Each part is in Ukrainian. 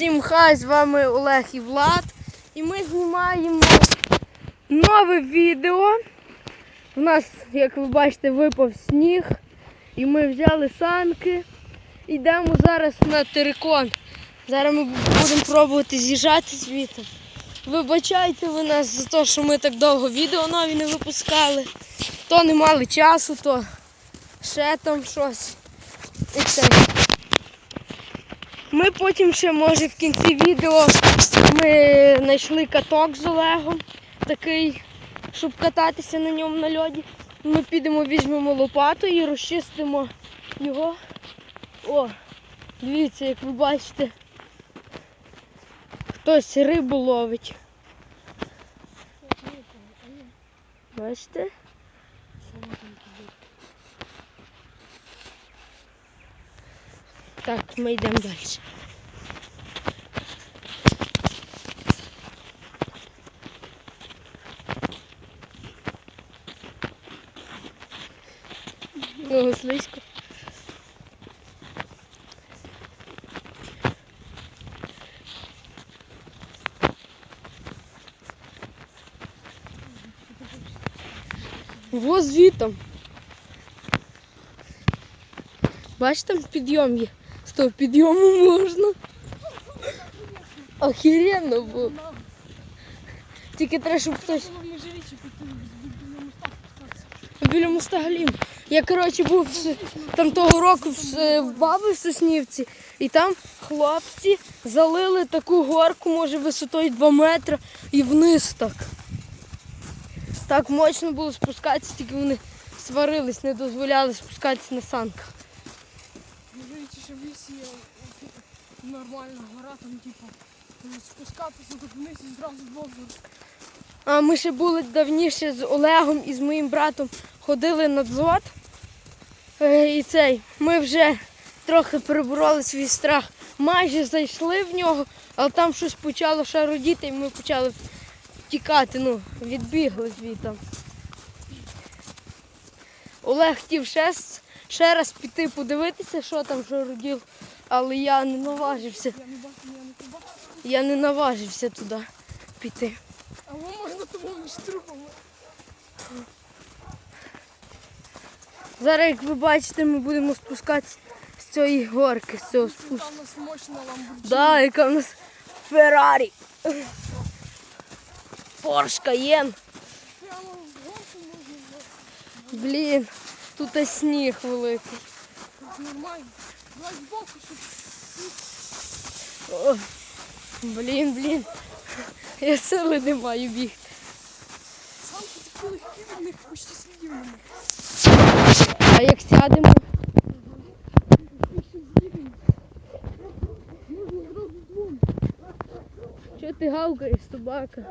Всім хай, з вами Олег і Влад. І ми знімаємо нове відео. У нас, як ви бачите, випав сніг. І ми взяли санки. Йдемо зараз на терикон. Зараз ми будемо пробувати з'їжджати звідти. Вибачайте ви нас за те, що ми так довго відео нові не випускали. То не мали часу, то ще там щось. І це. Ми потім ще, може, в кінці відео ми знайшли каток з Олегом, такий, щоб кататися на ньому на льоді. Ми підемо, візьмемо лопату і розчистимо його. О, дивіться, як ви бачите, хтось рибу ловить. Бачите? Так, ми йдемо далі. Ого, слизько. Во звітом. Бачиш, там підйом є. Того підйому можна. Охеренно було. Тільки треба, щоб хтось біля моста Галім. Я, коротше, був в- того року в, баби в Соснівці, і там хлопці залили таку горку, може, висотою 2 метри, і вниз так. Так мощно було спускатися, тільки вони сварились, не дозволяли спускатися на санках. Дивіться, що в лісі є нормальна гора, там типу спускатися тут вниз і зразу в. А ми ще були давніше з Олегом і з моїм братом ходили на дзот. Е, І цей, ми вже трохи перебороли свій страх. Майже зайшли в нього, але там щось почало шародіти, і ми почали тікати, ну, відбігли звідти. Олег хотів ще, ще раз піти подивитися, що там шародів, але я не наважився. Я не бачу, я не побачив. Я не наважився туди піти. А воно можна тому між трупами. Зараз, як ви бачите, ми будемо спускатися з цієї горки, з цього спуску. Там у нас мощна ламбурджіні. Да, яка в нас Феррарі. Порш Каєн. Прямо в горку можна. Блін, тут і сніг великий. Тут нормально. Давай збоку, щоб О, блін, блін. Я сили не маю бігти. А як сядемо, що ти гавкаєш, собака?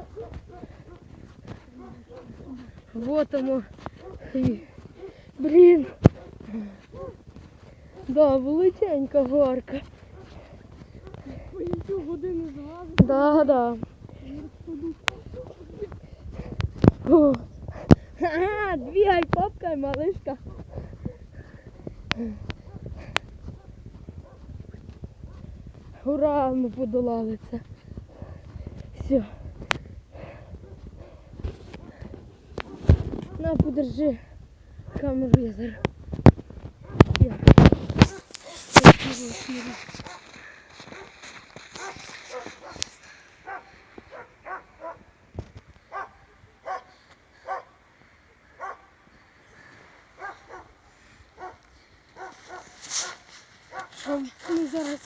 Вот оно. Блін. Да, величенька горка. Поїм години залазити. Да, да. О. Ага, двигай попкой, малышка. Ура, ми подолали це. Все. На, подержи камеру я зараз. Я. Скину. Ми зараз?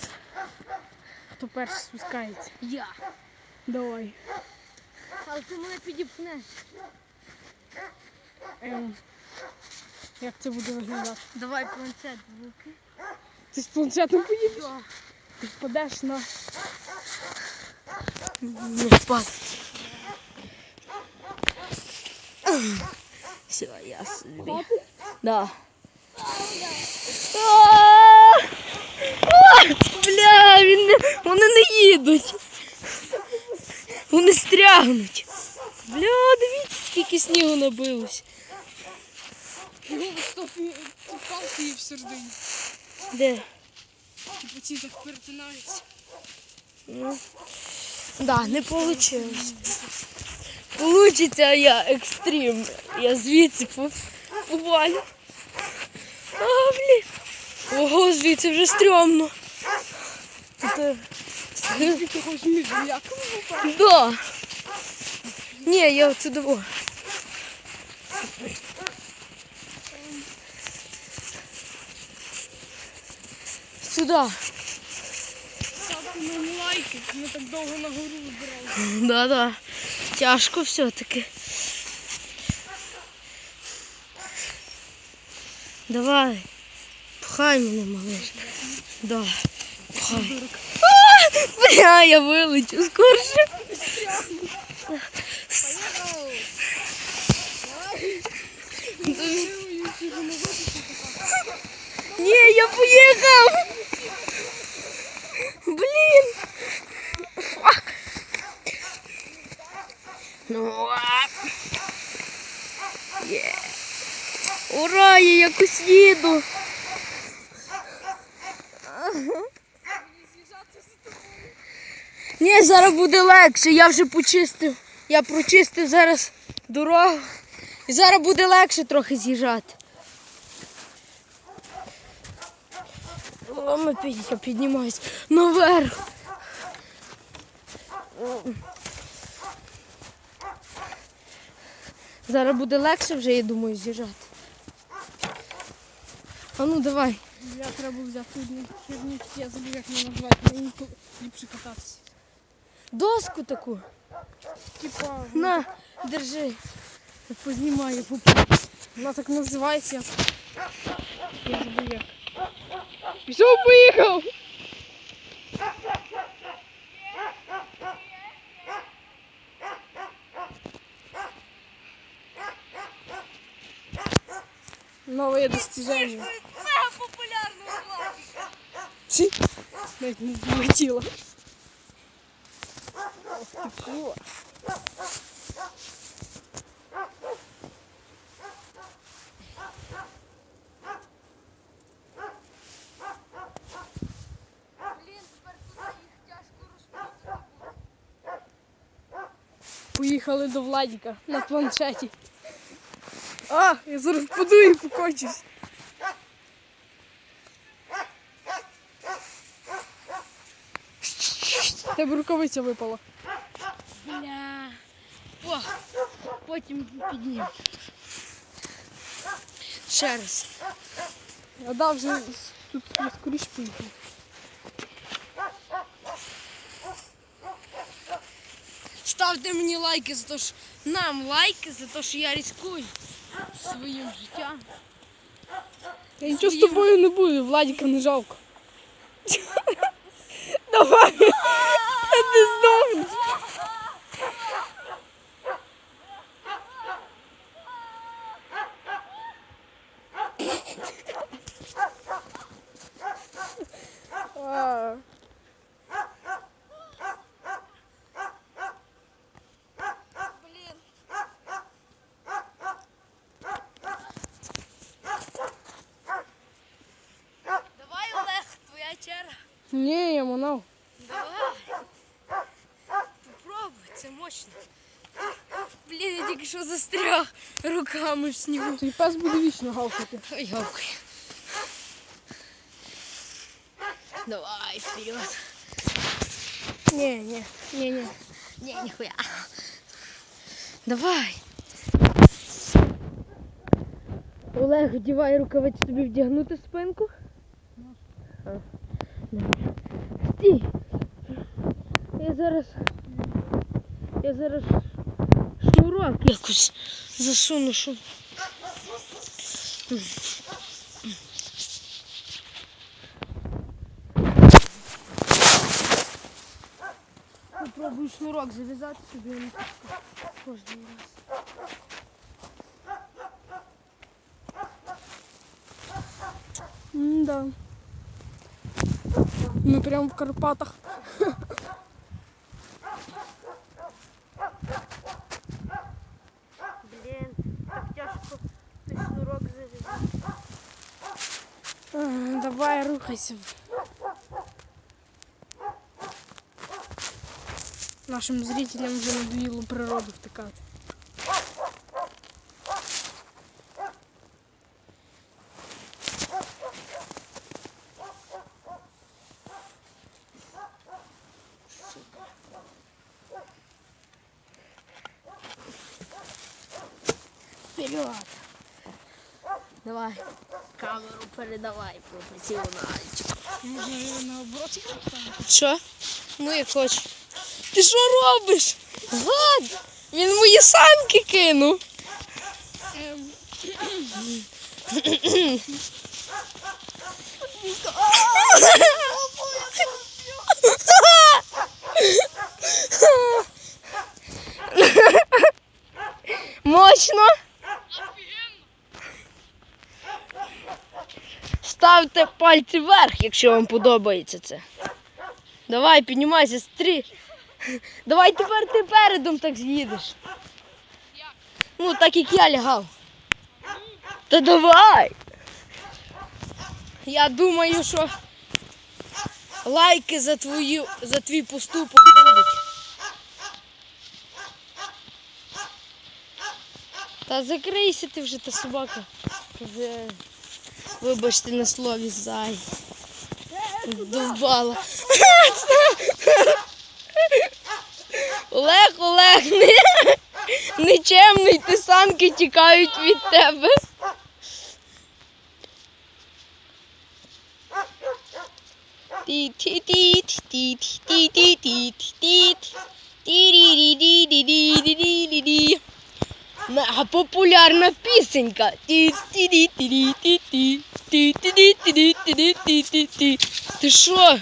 Хто перший спускається? Я. Давай. Але ти мене підіпнеш. Ем, як це буде виглядати? Давай планшет в руки. Ти з планшетом поїдеш? Ти впадеш на впад. Все, я собі. Да. Бля, вони не їдуть. Вони стрягнуть. Бля, дивіться, скільки снігу набилось. Ну, стопі ці палки є всередині. Де? Ці так перетинаються. Ну, да, не вийшло. Получиться я екстрим. Я звідси по- повалю. А, блін. Ого, звідси вже стрьомно. Це... Ти між? Да. Ні, я отсюда. Сюда. Да-да. Тяжко все-таки. Давай. Пхай мене, малиш. Да. Пхай. А, Бля, я вилечу скорше. Ні, я поїхав. Є. Ура, я якось їду. Ні, зараз буде легше, я вже почистив. Я прочистив зараз дорогу. І зараз буде легше трохи з'їжджати. О, ми піднімаюсь наверх. Зараз буде легше вже, я думаю, з'їжджати. А ну давай. Я треба взяти одну херню, я забув, як вона називається, мені ліпше кататися. Доску таку. Типа, На, держи. Познімаю. вона так називається. Я забув як. Пішов, поїхав! Популярна влада. Ці. Не злетіла. О, Блін, тепер туди їх тяжко розпутати. Поїхали до Владіка на планшеті. А, я зараз впаду і покончусь. В Тебе рукавиця випала. Бля. О, потім піднім. Ще раз. А да, вже тут я скоріше поїхав. Ставте мені лайки за те, що нам лайки за те, що я ризикую своїм життям. Я нічого з тобою не буду, Владіка не жалко. Давай! Ти здохнеш. А. Блін. Давай, Олег, твоя черга. Ні, я манав. Давай. Попробуй, це мощно. Блін, я тільки що застряг руками в снігу. Твій пес буде вічно гавкати. Ой, гавкай. Давай, вперед. Ні, ні, ні, ні. Не, нихуя. Давай. Олег, одівай рукавиці тобі вдягнути спинку. А, добре. Стій. Я зараз. Я зараз шнурок якось засуну, щоб. Попробую шнурок зав'язати собі на кожен раз. М-да. Мы прям в Карпатах. Блин, так тяжко ты шнурок завязал. Э, давай, рухайся. Нашим зрителям уже надоело природу втыкать. Вперед. Давай. Камеру передавай, професіональчик. Може наоборот? Що? Ну як хочеш. Ти що робиш? Гад! Він мої санки кинув. Ем, Мощно. Ставте пальці вверх, якщо вам подобається це. Давай, піднімайся, стрі. Давай тепер ти передом так з'їдеш. Ну, так як я лягав. Та давай. Я думаю, що лайки за твою, за твій поступок будуть. Та закрийся ти вже та собака. Вибачте на слові зай. Довбала. Олег, Олег, не, нечемний, ти санки тікають від тебе. Ті-ті-ті-ті-ті-ті-ті-ті-ті-ті-ті-ті-ті-ті-ті-ті-ті. А популярна пісенька. Ти що?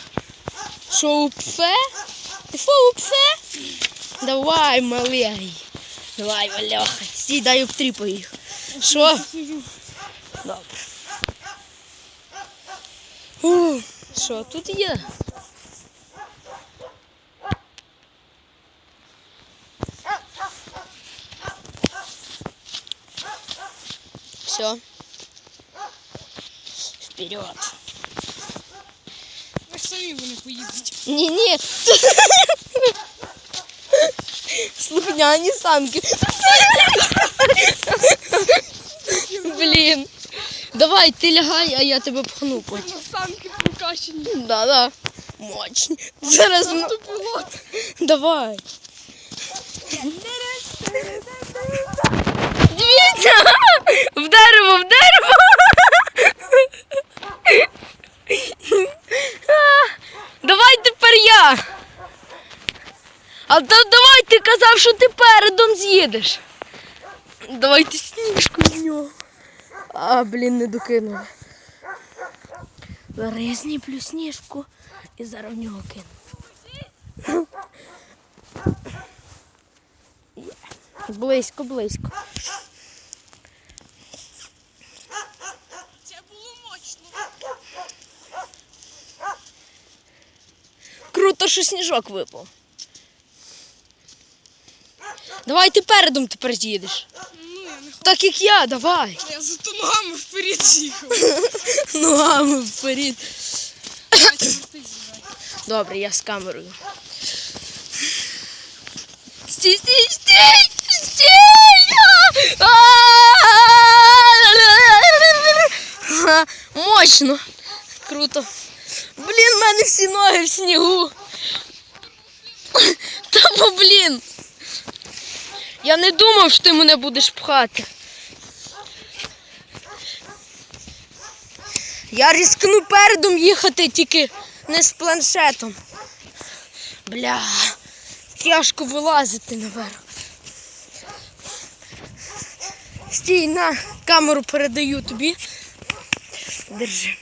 Що упсе? Ти що упсе? Давай, малий. Давай, Валяха. Сідай обтріпай їх. Що? Добре. Що тут є? Вперед. Ви ж самі вони поїдуть. Ні, ні. Слухняні санки. Блін. Давай, ти лягай, а я тебе пхну потім. Санки прокачені. Да-да. Мощні. Зараз. м- Автопілот. Давай. Дивіться! В дерево, в дерево! Я. А то давай ти казав, що ти передом з'їдеш. Давайте сніжку з нього. А, блін, не докинули. Зараз плюс сніжку і зараз в нього кину. Близько, близько. Це було мощно. Круто, що сніжок випав. Давай ти передом тепер з'їдеш. Ну, я не хочу. Так як я, давай. Я за то ногами вперед з'їхав. Ногами вперед. Давайте ти з'їжджай. Добре, я з камерою. Стій, стій, стій! Стій! А! Мощно. Круто. Блін, в мене всі ноги в снігу. Та бо, блін. Я не думав, що ти мене будеш пхати. Я різкну передом їхати, тільки не з планшетом. Бля, тяжко вилазити наверх. Стій, на, камеру передаю тобі. Держи.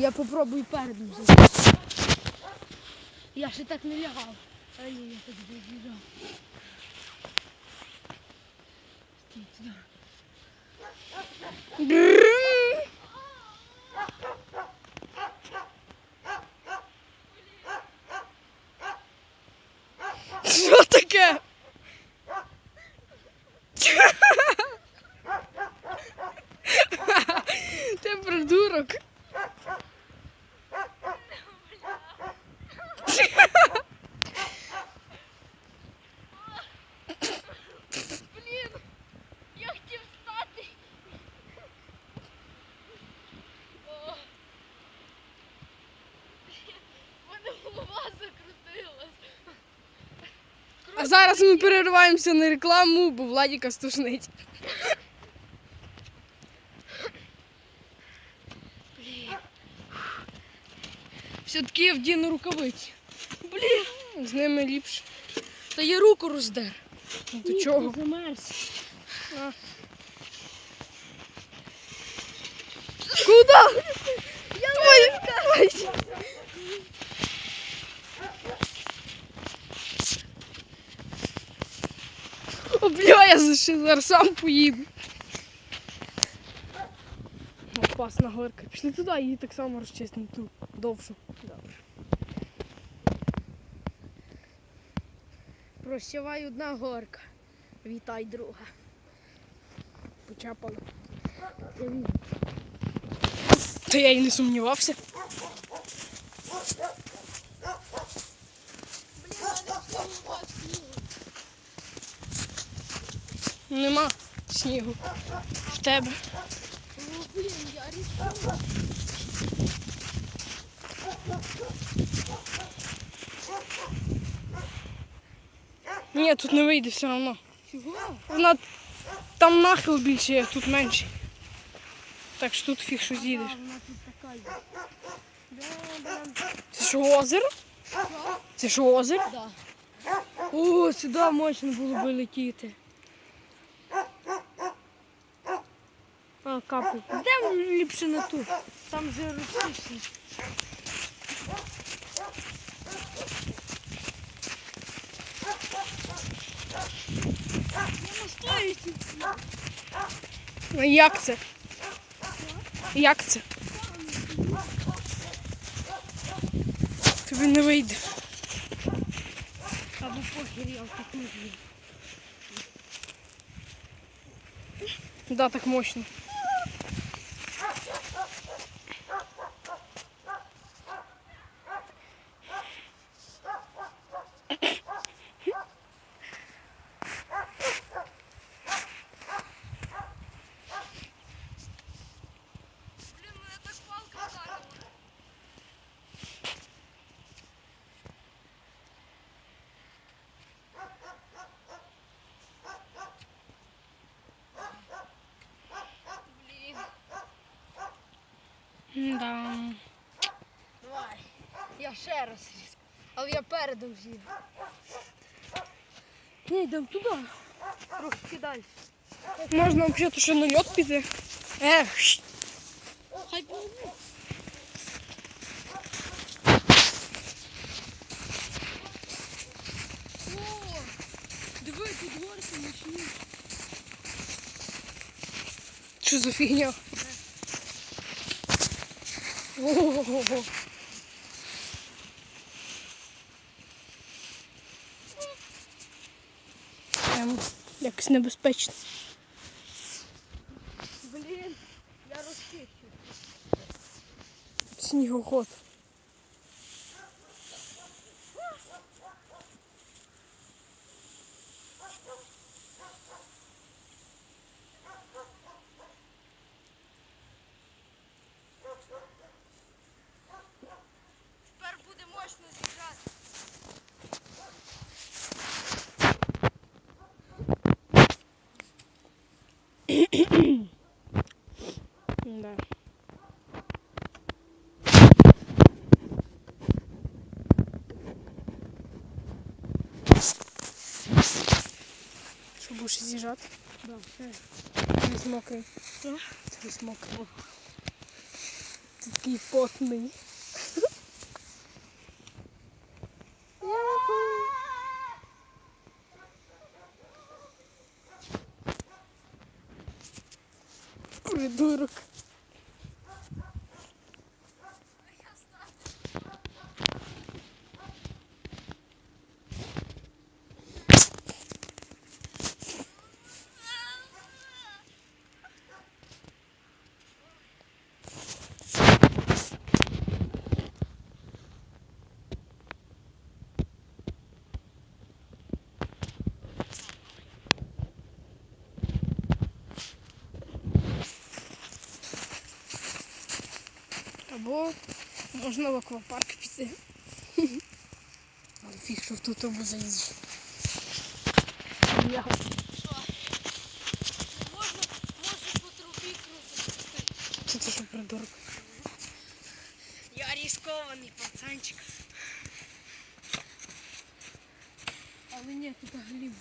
Я попробую передом. Я ще так не лягав. А ні, я так лягав. Стій, туди. Що таке? Ти придурок. Зараз ми перериваємося на рекламу, бо Владіка стушнить. Все-таки я вдіну рукавиці. Блін, з ними ліпше. Та я руку роздер. Ну то чого? Замерз. А. Куда? Я Ой, бля, я що зараз сам поїду. Опасна горка. Пішли туди, її так само розчистимо ту довшу. Добре. Прощавай одна горка. Вітай друга. Почапала. Та я й не сумнівався. Нема снігу. В тебе. О, блін, я рішила. Ні, тут не вийде все одно. Чого? Вона там нахил більше, а тут менше. Так що тут фіг що з'їдеш. вона тут така є. Це що озеро? Це що озеро? Да. О, сюди можна було би летіти. А, капель. Де ліпше на ту? Там же російський. А як це? Як це? Тобі не вийде. Або похер я так не знаю. Да, так мощно. Да. Давай. Я ще раз різко. Але я передом з'їду. Ні, йдемо туди. Трохи далі. Можна взагалі ще на льот піти. Ех. Хай. О, диви, тут горки нічні. що за фігня? Ого. Ем, якось небезпечно. Блін, я розчищу. Снігоход. Тепер буде мощно з'їжджати. Да. Що будеш з'їжджати? Да. Весь мокрий. Да? Весь мокрий. Ти такий потний. Придурок. Або можна в аквапарк піти. Але фіг, що в ту тобу заїздиш. Я. Можна, можна по трубі круто. Що це за придурок? Я рискований пацанчик. Але ні, тут гліб.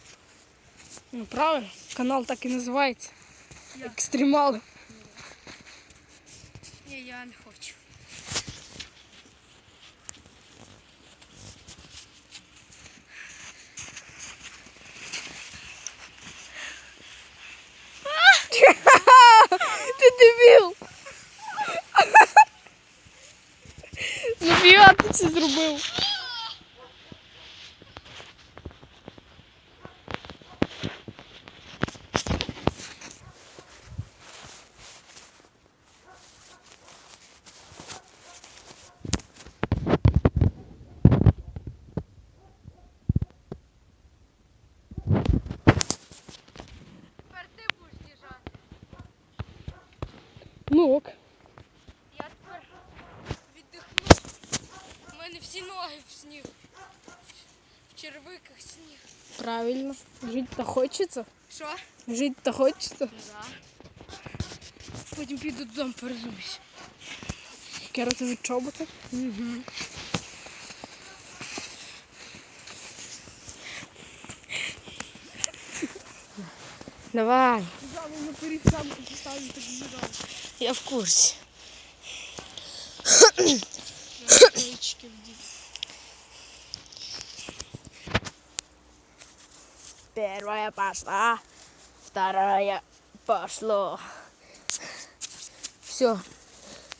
Ну правильно, канал так і називається. Екстремали. Ні, я не хочу. Ти дебіл! Нафіга ти це зробив? Правильно. Жити-то хочеться. Що? Жити-то хочеться. Да. Потім піду додому перезуюсь. Керотові чоботи. Угу. Давай. Взяли наперед самку поставили, так зіграли. Я в курсі. Наклеечки вдіть. Первая пошла, вторая пошло. Все.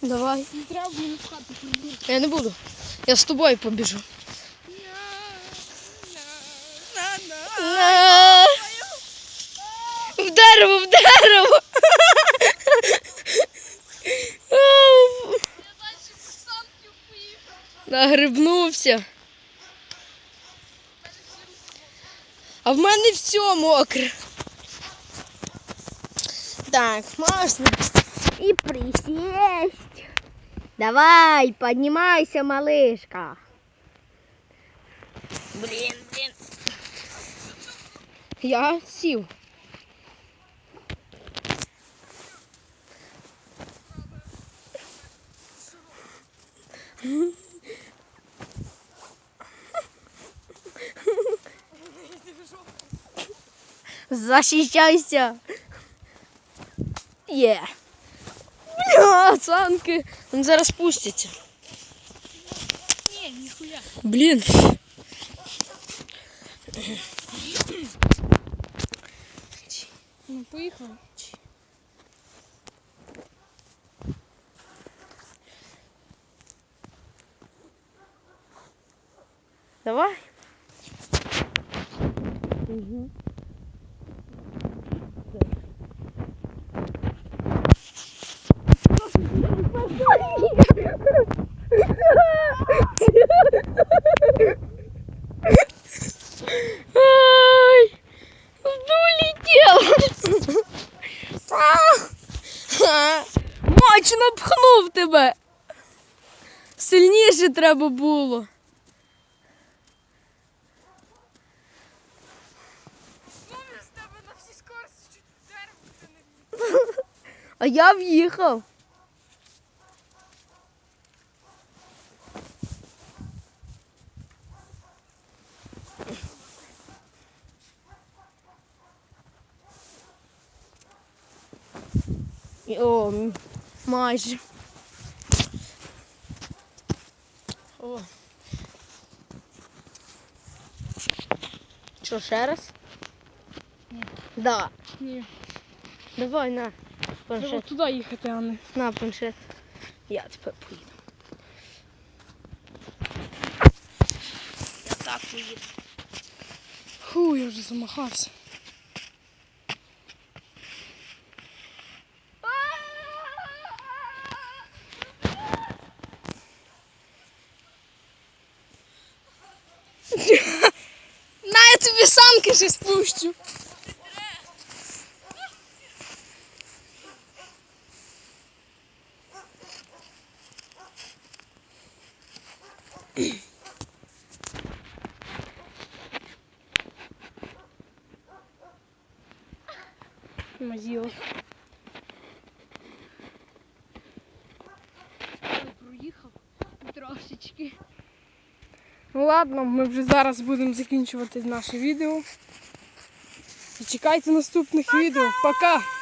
Давай. Не треба мені в хату прибути. Я не буду. Я з тобою побіжу. На. В дерево, в дерево. Нагрибнувся. А в мене все мокре. Так, можна и присесть. Давай, поднимайся, малышка. Блин, блин. Я сів. Защищайся. Є. Бля, санки. Він зараз спуститься. Ні, ніхуя. Блін. Ну, поїхали. Давай. Це не А я в'їхав. О, майже. Що, ще раз? Ні. Да. Ні. Давай на Треба планшет. туди їхати, а не. На планшет. Я тепер поїду. Я так поїду. Фу, я вже замахався. На, я тобі санки ладно, ми вже зараз будемо закінчувати наше відео. І чекайте наступних відео. Пока!